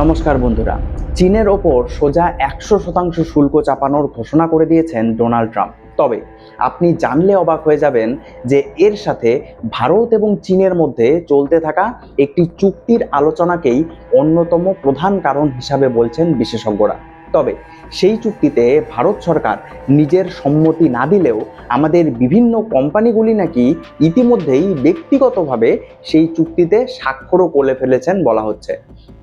নমস্কার বন্ধুরা। চীনের ওপর সোজা একশো শতাংশ শুল্ক চাপানোর ঘোষণা করে দিয়েছেন ডোনাল্ড ট্রাম্প। তবে আপনি জানলে অবাক হয়ে যাবেন যে এর সাথে ভারত এবং চীনের মধ্যে চলতে থাকা একটি চুক্তির আলোচনাকেই অন্যতম প্রধান কারণ হিসাবে বলছেন বিশেষজ্ঞরা। তবে সেই চুক্তিতে ভারত সরকার নিজের সম্মতি না দিলেও আমাদের বিভিন্ন কোম্পানিগুলি নাকি ইতিমধ্যেই ব্যক্তিগতভাবে সেই চুক্তিতে স্বাক্ষরও করে ফেলেছেন বলা হচ্ছে।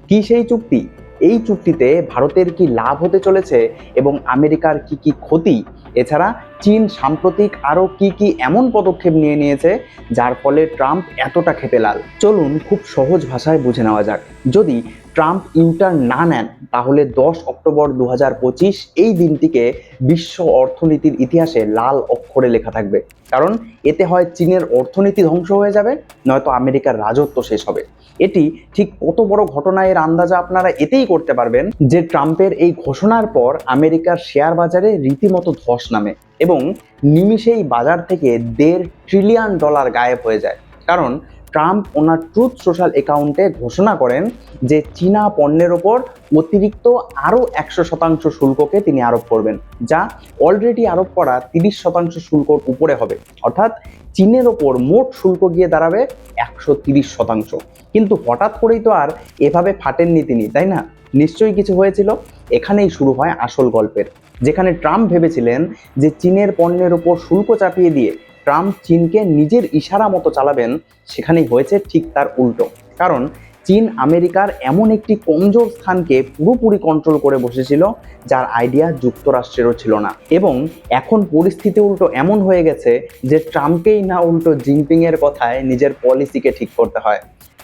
কি সেই চুক্তি? এই চুক্তিতে ভারতের কি লাভ হতে চলেছে এবং আমেরিকার কি কি ক্ষতি? এছাড়া চীন সাম্প্রতিক আরও কি কি এমন পদক্ষেপ নিয়ে নিয়েছে, যার ফলে ট্রাম্প এতটা খেপে লাল? চলুন খুব সহজ ভাষায় বুঝে নেওয়া যাক। যদি ট্রাম্প ইন্টার্ন না নেন, তাহলে দশ অক্টোবর দু হাজার পঁচিশ এই দিনটিকে বিশ্ব অর্থনীতির ইতিহাসে লাল অক্ষরে লেখা থাকবে। কারণ এতে হয় চীনের অর্থনীতি ধ্বংস হয়ে যাবে, নয়তো আমেরিকার রাজত্ব শেষ হবে। এটি ঠিক কত বড় ঘটনা এর আন্দাজা আপনারা এতেই করতে পারবেন যে ট্রাম্পের এই ঘোষণার পর আমেরিকার শেয়ার বাজারে রীতিমতো ধস নামে। এবং নিমিষেই বাজার থেকে দেড় ট্রিলিয়ন ডলার গায়েব হয়ে যায়। কারণ ট্রাম্প ওনার ট্রুথ সোশ্যাল অ্যাকাউন্টে ঘোষণা করেন যে চীনা পণ্যের ওপর অতিরিক্ত আরও একশো শতাংশ শুল্ককে তিনি আরোপ করবেন, যা অলরেডি আরোপ করা তিরিশ শতাংশ শুল্কর উপরে হবে। অর্থাৎ চীনের ওপর মোট শুল্ক গিয়ে দাঁড়াবে একশো তিরিশ শতাংশ। কিন্তু হঠাৎ করেই তো আর এভাবে ফাটেননি তিনি, তাই না? নিশ্চয়ই কিছু হয়েছিল? এখানেই শুরু হয় আসল গল্পের। যেখানে ট্রাম্প ভেবেছিলেন যে চীনের পণ্যের ওপর শুল্ক চাপিয়ে দিয়ে ট্রাম্প চীনকে নিজের ইশারা মতো চালাবেন, সেখানেই হয়েছে ঠিক তার উল্টো। কারণ চীন আমেরিকার এমন একটি কমজোর স্থানকে পুরোপুরি কন্ট্রোল করে বসেছিল, যার আইডিয়া যুক্তরাষ্ট্রেরও ছিল না। এবং এখন পরিস্থিতি উল্টো এমন হয়ে গেছে যে ট্রাম্পকেই না উল্টো জিনপিংয়ের কথায় নিজের পলিসিকে ঠিক করতে হয়।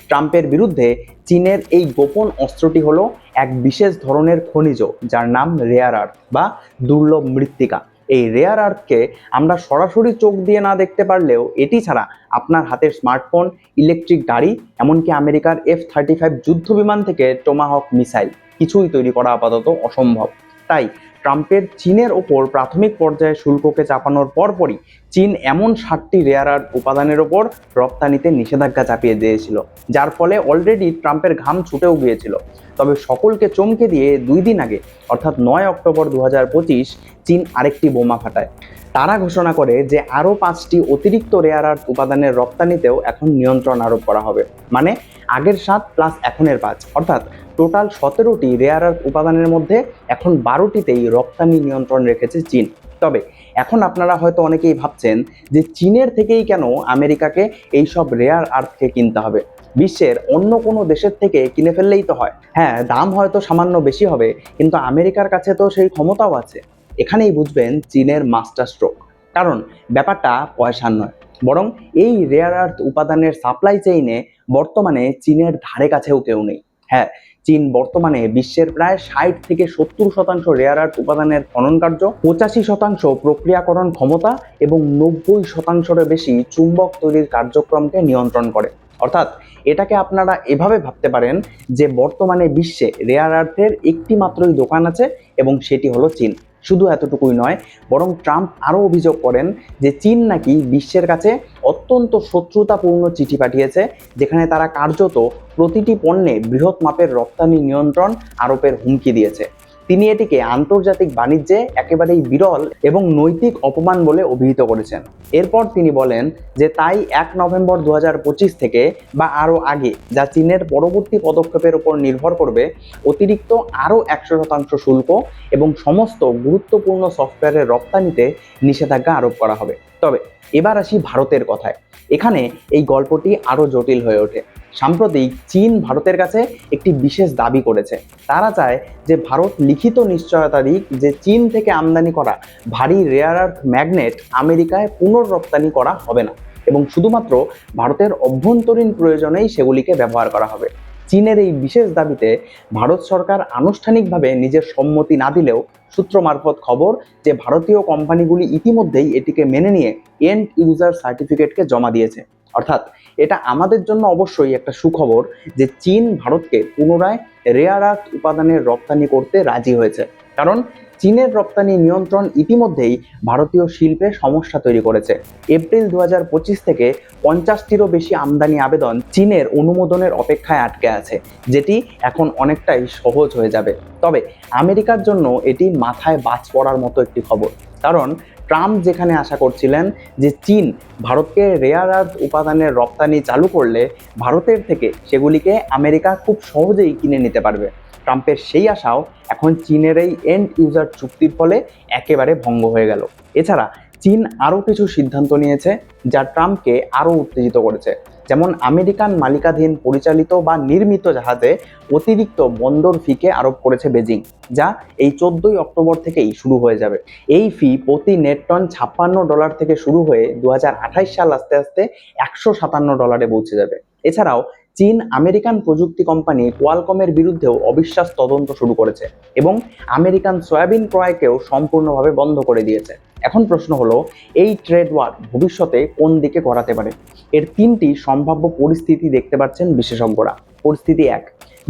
ট্রাম্পের বিরুদ্ধে চীনের এই গোপন অস্ত্রটি হলো এক বিশেষ ধরনের খনিজ, যার নাম রেয়ার আর্থ বা দুর্লভ মৃত্তিকা। এই রেয়ার আর্থকে আমরা সরাসরি চোখ দিয়ে না দেখতে পারলেও এটি ছাড়া আপনার হাতের স্মার্টফোন ইলেকট্রিক গাড়ি, এমনকি আমেরিকার এফ থার্টি ফাইভ যুদ্ধ বিমান থেকে টোমাহক মিসাইল কিছুই তৈরি করা আপাতত অসম্ভব। তাই ট্রাম্পের চীনের ওপর প্রাথমিক পর্যায়ে শুল্ককে চাপানোর পরপরই চীন এমন ষাটটি রেয়ার আর্থ উপাদানের ওপর রপ্তানিতে নিষেধাজ্ঞা চাপিয়ে দিয়েছিল, যার ফলে অলরেডি ট্রাম্পের ঘাম ছুটেও গিয়েছিল। তবে সকলকে চমকে দিয়ে দুই দিন আগে, অর্থাৎ নয় অক্টোবর দু হাজার পঁচিশ, চীন আরেকটি বোমা ফাটায়। তারা ঘোষণা করে যে আরও পাঁচটি অতিরিক্ত রেয়ার আর্থ উপাদানের রপ্তানিতেও এখন নিয়ন্ত্রণ আরোপ করা হবে। মানে আগের সাত প্লাস এখনের পাঁচ, অর্থাৎ টোটাল সতেরোটি রেয়ার আর্থ উপাদানের মধ্যে এখন বারোটিতেই রপ্তানি নিয়ন্ত্রণ রেখেছে চীন। তবে এখন আপনারা হয়তো অনেকেই ভাবছেন যে চীনের থেকেই কেন আমেরিকাকে এই সব রেয়ার আর্থকে কিনতে হবে? বিশ্বের অন্য কোনো দেশের থেকে কিনে ফেললেই তো হয়। হ্যাঁ দাম হয়তো সামান্য বেশি হবে, কিন্তু আমেরিকার কাছে তো সেই ক্ষমতাও আছে। এখানেই বুঝবেন চীনের মাস্টার স্ট্রোক কারণ ব্যাপারটা পয়সার নয়। বরং এই রেয়ার আর্থ উপাদানের সাপ্লাই চেইনে বর্তমানে চীনের ধারে কাছেও কেউ নেই। হ্যাঁ চীন বর্তমানে বিশ্বের প্রায় ষাট থেকে সত্তর শতাংশ রেয়ার আর্থ উপাদানের খনন কার্য, পঁচাশি শতাংশ প্রক্রিয়াকরণ ক্ষমতা এবং নব্বই শতাংশের বেশি চুম্বক তৈরির কার্যক্রমকে নিয়ন্ত্রণ করে। অর্থাৎ এটাকে আপনারা এভাবে ভাবতে পারেন যে বর্তমানে বিশ্বে রেয়ার আর্থের একটি মাত্রই দোকান আছে এবং সেটি হলো চীন। শুধু এতটুকুই নয়, বরং ট্রাম্প আরও অভিযোগ করেন যে চীন নাকি বিশ্বের কাছে অত্যন্ত শত্রুতাপূর্ণ চিঠি পাঠিয়েছে, যেখানে তারা কার্যত প্রতিটি পণ্যে বৃহৎ মাপের রপ্তানি নিয়ন্ত্রণ আরোপের হুমকি দিয়েছে। তিনি এটিকে আন্তর্জাতিক বাণিজ্যে একেবারেই বিরল এবং নৈতিক অপমান বলে অভিহিত করেছেন। এরপর তিনি বলেন যে তাই এক নভেম্বর দু হাজার পঁচিশ থেকে বা আরও আগে, যা চীনের পরবর্তী পদক্ষেপের উপর নির্ভর করবে, অতিরিক্ত আরও একশো শতাংশ শুল্ক এবং সমস্ত গুরুত্বপূর্ণ সফটওয়্যারের রপ্তানিতে নিষেধাজ্ঞা আরোপ করা হবে। তবে এবার আসি ভারতের কথায়। এখানে এই গল্পটি আরও জটিল হয়ে ওঠে। সাম্প্রতিক চীন ভারতের কাছে একটি বিশেষ দাবি করেছে। তারা চায় যে ভারত লিখিত নিশ্চয়তা দিক যে চীন থেকে আমদানি করা ভারী রেয়ার আর্থ ম্যাগনেট আমেরিকায় পুনর্রপ্তানি করা হবে না এবং শুধুমাত্র ভারতের অভ্যন্তরীণ প্রয়োজনেই সেগুলিকে ব্যবহার করা হবে। চীনের এই বিশেষ দাবিতে ভারত সরকার আনুষ্ঠানিকভাবে নিজের সম্মতি না দিলেও সূত্র মারফত খবর যে ভারতীয় কোম্পানিগুলি ইতিমধ্যেই এটিকে মেনে নিয়ে এন্ড ইউজার সার্টিফিকেটকে জমা দিয়েছে। অর্থাৎ এটা আমাদের জন্য অবশ্যই একটা সুখবর যে চীন ভারতকে পুনরায় রেয়ার আর্থ উপাদানের রপ্তানি করতে রাজি হয়েছে। কারণ চীনের রপ্তানি নিয়ন্ত্রণ ইতিমধ্যেই ভারতীয় শিল্পে সমস্যা তৈরি করেছে। এপ্রিল দু পঁচিশ থেকে পঞ্চাশটিরও বেশি আমদানি আবেদন চীনের অনুমোদনের অপেক্ষায় আটকে আছে, যেটি এখন অনেকটাই সহজ হয়ে যাবে। তবে আমেরিকার জন্য এটি মাথায় বাজ পড়ার মতো একটি খবর। কারণ ট্রাম্প যেখানে আশা করছিলেন যে চীন ভারতকে রেয়ার আর্থ উপাদানের রপ্তানি চালু করলে ভারতের থেকে সেগুলিকে আমেরিকা খুব সহজেই কিনে নিতে পারবে। ট্রাম্পের সেই আশাও এখন চীনের এই এন্ড ইউজার চুক্তির ফলে একেবারে ভঙ্গ হয়ে গেল। এছাড়া চীন আরও কিছু সিদ্ধান্ত নিয়েছে যা ট্রাম্পকে আরও উত্তেজিত করেছে। যেমন আমেরিকান মালিকাধীন পরিচালিত বা নির্মিত জাহাজে অতিরিক্ত বন্দর ফিকে আরোপ করেছে বেজিং, যা এই চোদ্দই অক্টোবর থেকেই শুরু হয়ে যাবে। এই ফি প্রতি নেট টন ছাপ্পান্ন ডলার থেকে শুরু হয়ে দু হাজার আঠাশ সাল আস্তে আস্তে একশো সাতান্ন ডলারে পৌঁছে যাবে। এছাড়াও চীন আমেরিকান প্রযুক্তি কোম্পানি কোয়ালকমের বিরুদ্ধেও অবিশ্বাস তদন্ত শুরু করেছে এবং আমেরিকান সয়াবিন ক্রয়কেও সম্পূর্ণভাবে বন্ধ করে দিয়েছে। এখন প্রশ্ন হলো, এই ট্রেড ওয়ার ভবিষ্যতে কোন দিকে গড়াতে পারে? এর তিনটি সম্ভাব্য পরিস্থিতি দেখতে পাচ্ছেন বিশেষজ্ঞরা। পরিস্থিতি এক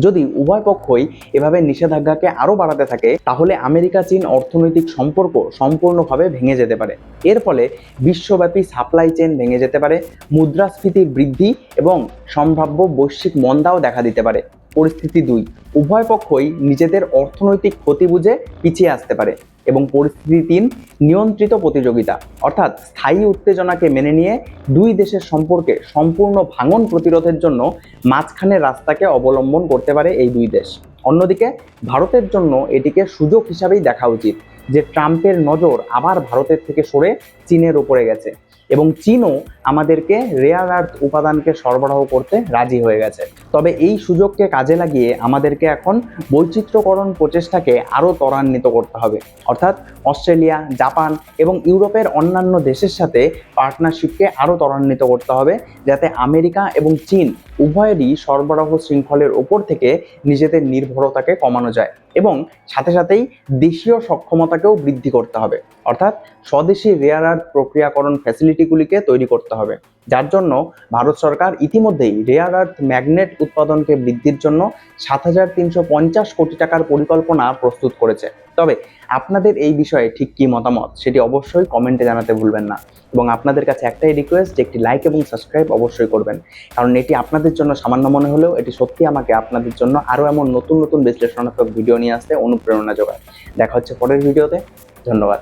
যদি উভয় পক্ষই এভাবে নিষেধাজ্ঞাকে আরও বাড়াতে থাকে, তাহলে আমেরিকা, চীন অর্থনৈতিক সম্পর্ক সম্পূর্ণভাবে ভেঙে যেতে পারে। এর ফলে বিশ্বব্যাপী সাপ্লাই চেন ভেঙে যেতে পারে মুদ্রাস্ফীতির বৃদ্ধি এবং সম্ভাব্য বৈশ্বিক মন্দাও দেখা দিতে পারে। পরিস্থিতি দুই। উভয় পক্ষই নিজেদের অর্থনৈতিক ক্ষতি বুঝে পিছিয়ে আসতে পারে এবং পরিস্থিতি তিন, নিয়ন্ত্রিত প্রতিযোগিতা। অর্থাৎ স্থায়ী উত্তেজনাকে মেনে নিয়ে দুই দেশের সম্পর্কে সম্পূর্ণ ভাঙন প্রতিরোধের জন্য মাঝখানের রাস্তাকে অবলম্বন করতে পারে এই দুই দেশ। অন্যদিকে, ভারতের জন্য এটিকে সুযোগ হিসাবেই দেখা উচিত যে ট্রাম্পের নজর আবার ভারতের থেকে সরে চীনের উপরে গেছে। এবং চীনও আমাদেরকে রেয়ার আর্থ উপাদানকে সরবরাহ করতে রাজি হয়ে গেছে। তবে এই সুযোগকে কাজে লাগিয়ে আমাদেরকে এখন বৈচিত্র্যকরণ প্রচেষ্টাকে আরও ত্বরান্বিত করতে হবে। অর্থাৎ অস্ট্রেলিয়া, জাপান এবং ইউরোপের অন্যান্য দেশের সাথে পার্টনারশিপকে আরও ত্বরান্বিত করতে হবে, যাতে আমেরিকা এবং চীন উভয়েরই সরবরাহ শৃঙ্খলের ওপর থেকে নিজেদের নির্ভরতাকে কমানো যায়। এবং সাথে সাথেই দেশীয় সক্ষমতাকেও বৃদ্ধি করতে হবে। অর্থাৎ স্বদেশি রেয়ার আর্থ প্রক্রিয়াকরণ ফ্যাসিলিটিগুলিকে তৈরি করতে হবে। যার জন্য ভারত সরকার ইতিমধ্যেই রেয়ার আর্থ ম্যাগনেট উৎপাদনকে বৃদ্ধির জন্য সাত হাজার তিনশো পঞ্চাশ কোটি টাকার পরিকল্পনা প্রস্তুত করেছে। তবে আপনাদের এই বিষয়ে ঠিক কী মতামত সেটি অবশ্যই কমেন্টে জানাতে ভুলবেন না। এবং আপনাদের কাছে একটাই রিকোয়েস্ট একটি লাইক এবং সাবস্ক্রাইব অবশ্যই করবেন। কারণ এটি আপনাদের জন্য সামান্য মনে হলেও এটি সত্যি আমাকে আপনাদের জন্য আরও এমন নতুন নতুন বিশ্লেষণাত্মক ভিডিও নিয়ে আসতে অনুপ্রেরণা যোগায়। দেখা হচ্ছে পরের ভিডিওতে ধন্যবাদ।